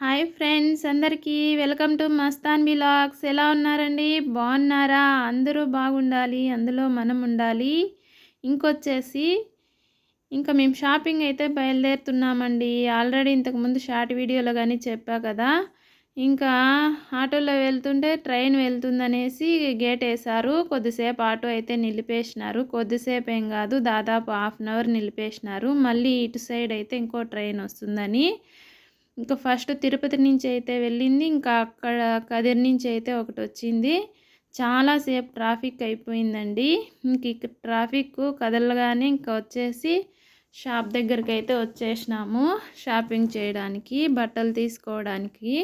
Hi friends అందరికీ welcome to Mastan బిలాగ్స్. ఎలా ఉన్నారండి? బాగున్నారా? అందరూ బాగుండాలి అందులో మనం ఉండాలి. ఇంకొచ్చేసి ఇంకా మేము షాపింగ్ అయితే బయలుదేరుతున్నామండి. ఆల్రెడీ ఇంతకుముందు షార్ట్ వీడియోలో కానీ చెప్పా కదా. ఇంకా ఆటోలో వెళ్తుంటే ట్రైన్ వెళ్తుందనేసి గేట్ వేశారు. కొద్దిసేపు ఆటో అయితే నిలిపేసినారు. కొద్దిసేపు ఏం కాదు దాదాపు హాఫ్ అన్ అవర్ నిలిపేసినారు. మళ్ళీ ఇటు సైడ్ అయితే ఇంకో ట్రైన్ వస్తుందని. ఇంకా ఫస్ట్ తిరుపతి నుంచి అయితే వెళ్ళింది ఇంకా అక్కడ కదిరి నుంచి అయితే ఒకటి వచ్చింది. చాలాసేపు ట్రాఫిక్ అయిపోయిందండి. ఇంక ఇక్కడ ట్రాఫిక్ కదలగానే ఇంకా వచ్చేసి షాప్ దగ్గరికి అయితే వచ్చేసినాము షాపింగ్ చేయడానికి బట్టలు తీసుకోవడానికి.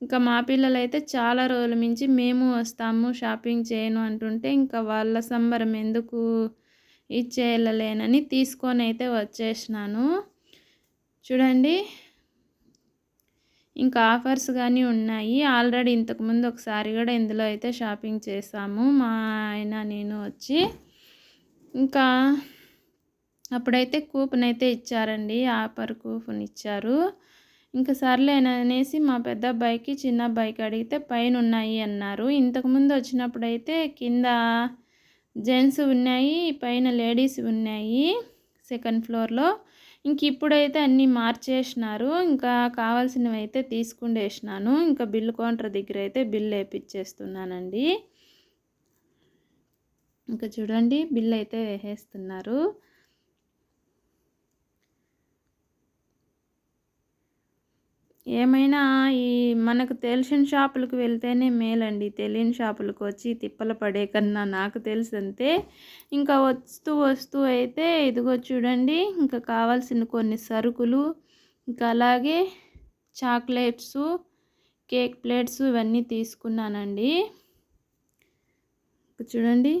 ఇంకా మా పిల్లలు అయితే చాలా రోజుల నుంచి మేము వస్తాము షాపింగ్ చేయను అంటుంటే ఇంకా వాళ్ళ సంబరం ఎందుకు ఇచ్చేయలేనని తీసుకొని అయితే వచ్చేసినాను. చూడండి ఇంకా ఆఫర్స్ కానీ ఉన్నాయి. ఆల్రెడీ ఇంతకుముందు ఒకసారి కూడా ఇందులో అయితే షాపింగ్ చేసాము మా ఆయన నేను వచ్చి ఇంకా అప్పుడైతే కూపన్ అయితే ఇచ్చారండి. ఆఫర్ కూపన్ ఇచ్చారు ఇంకా సర్లే అనేసి మా పెద్ద అబ్బాయికి చిన్న అబ్బాయికి అడిగితే పైన ఉన్నాయి అన్నారు ఇంతకుముందు వచ్చినప్పుడైతే కింద జెంట్స్ ఉన్నాయి పైన లేడీస్ ఉన్నాయి సెకండ్ ఫ్లోర్లో. ఇంక ఇప్పుడైతే అన్నీ మార్చేసినారు. ఇంకా కావాల్సినవి అయితే తీసుకుండేసినాను. ఇంకా బిల్లు కౌంటర్ దగ్గర అయితే బిల్ వేపించేస్తున్నానండి ఇంకా చూడండి బిల్ అయితే వేసేస్తున్నారు. ఏమైనా ఈ మనకు తెలిసిన షాపులకు వెళ్తేనే మేలండి. తెలియని షాపులకు వచ్చి తిప్పలు పడే కన్నా నాకు తెలిసంతే ఇంకా వస్తూ వస్తూ అయితే ఇదిగో చూడండి ఇంకా కావాల్సిన కొన్ని సరుకులు ఇంకా అలాగే చాక్లెట్స్ కేక్ ప్లేట్స్ ఇవన్నీ తీసుకున్నానండి. చూడండి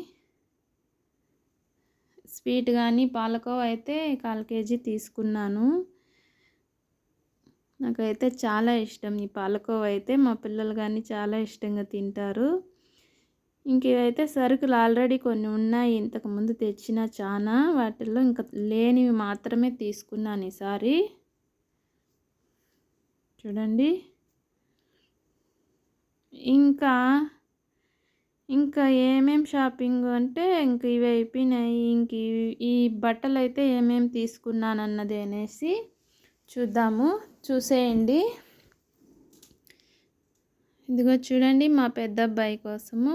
స్వీట్ కానీ పాలకోవ అయితే కాల్ కేజీ తీసుకున్నాను. నాకైతే చాలా ఇష్టం. ఈ పాలకోవ అయితే మా పిల్లలు కానీ చాలా ఇష్టంగా తింటారు. ఇంకేవైతే సరుకులు ఆల్రెడీ కొన్ని ఉన్నాయి. ఇంతకుముందు తెచ్చిన చాలా వాటిల్లో ఇంకా లేనివి మాత్రమే తీసుకున్నాను ఈసారి. చూడండి. ఇంకా ఇంకా ఏమేం షాపింగ్ అంటే ఇంక ఇవి అయిపోయినాయి. ఇంక ఈ బట్టలు అయితే ఏమేమి తీసుకున్నాను అన్నది అనేసి చూద్దాము. చూసేయండి. ఇదిగో చూడండి మా పెద్ద అబ్బాయి కోసము.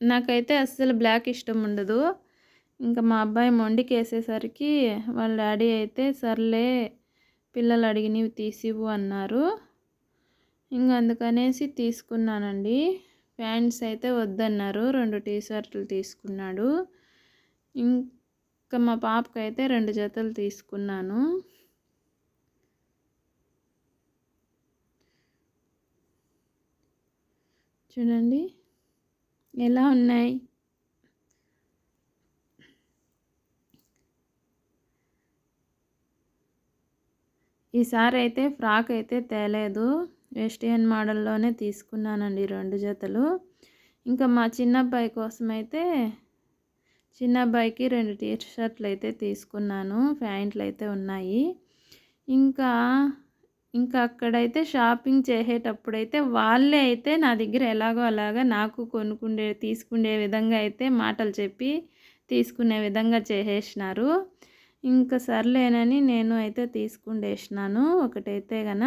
నాకైతే అస్సలు బ్లాక్ ఇష్టం ఉండదు. ఇంకా మా అబ్బాయి మొండికి వేసేసరికి వాళ్ళ డాడీ అయితే సర్లే పిల్లలు అడిగినవి తీసివు అన్నారు. ఇంకా అందుకనేసి తీసుకున్నానండి. ప్యాంట్స్ అయితే వద్దన్నారు. రెండు టీ షర్ట్లు తీసుకున్నాడు. ఇంకా మా పాపకి అయితే రెండు జతలు తీసుకున్నాను. చూడండి ఎలా ఉన్నాయి? ఈసారి అయితే ఫ్రాక్ అయితే తేలేదు. వెస్టియన్ మోడల్లోనే తీసుకున్నానండి రెండు జతలు. ఇంకా మా చిన్నబ్బాయి కోసం అయితే చిన్న అబ్బాయికి రెండు టీ షర్ట్లు అయితే తీసుకున్నాను. ప్యాంట్లు అయితే ఉన్నాయి. ఇంకా ఇంకా అక్కడైతే షాపింగ్ చేసేటప్పుడైతే వాళ్ళే అయితే నా దగ్గర ఎలాగో అలాగా నాకు కొనుక్కుండే తీసుకునే విధంగా అయితే మాటలు చెప్పి తీసుకునే విధంగా చేసేసినారు. ఇంకా సర్లేనని నేను అయితే తీసుకుండేసినాను. ఒకటైతే గన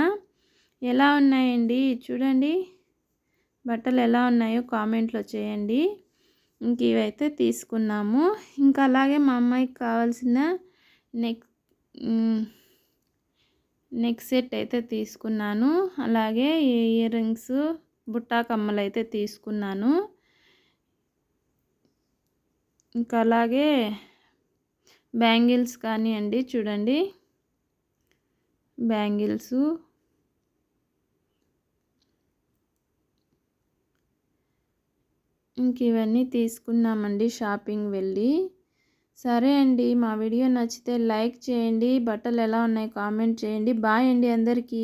ఎలా ఉన్నాయండి? చూడండి. బట్టలు ఎలా ఉన్నాయో కామెంట్లో చేయండి. ఇంక ఇవైతే తీసుకున్నాము. ఇంకా అలాగే మా అమ్మాయికి కావాల్సిన నెక్ నెక్ సెట్ అయితే తీసుకున్నాను. అలాగే ఇయర్ రింగ్స్ బుట్టా కమ్మలు అయితే తీసుకున్నాను. ఇంకా అలాగే బ్యాంగిల్స్ కానీ అండి చూడండి. బ్యాంగిల్స్ ఇంక ఇవన్నీ తీసుకున్నామండి షాపింగ్ వెళ్ళి. సరే అండి మా వీడియో నచ్చితే లైక్ చేయండి బట్టలు ఎలా ఉన్నాయి కామెంట్ చేయండి. బాయ్ అండి అందరికీ.